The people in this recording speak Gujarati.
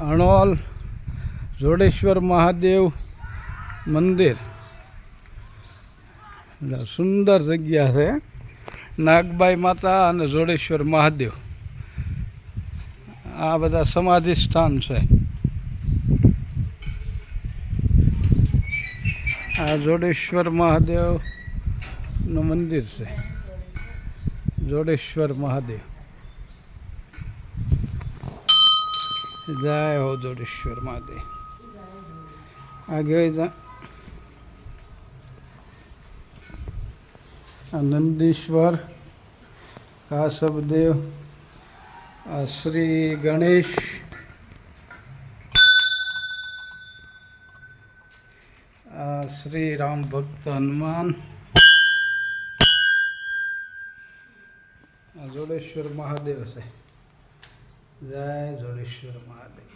અણોલ, જોડેશ્વર મહાદેવ મંદિર. સુંદર જગ્યા છે. નાગબાઈ માતા અને જોડેશ્વર મહાદેવ. આ બધા સમાધિ સ્થાન છે. આ જોડેશ્વર મહાદેવનું મંદિર છે. જોડેશ્વર મહાદેવ. જય હો જોડેશ્વર મહાદેવ. આગળ આ નંદીશ્વર કાશવદેવ આ શ્રી ગણેશ. આ શ્રી રામ ભક્ત હનુમાન. જોડેશ્વર મહાદેવ છે. જય જોડેશ્વર મહાદેવ.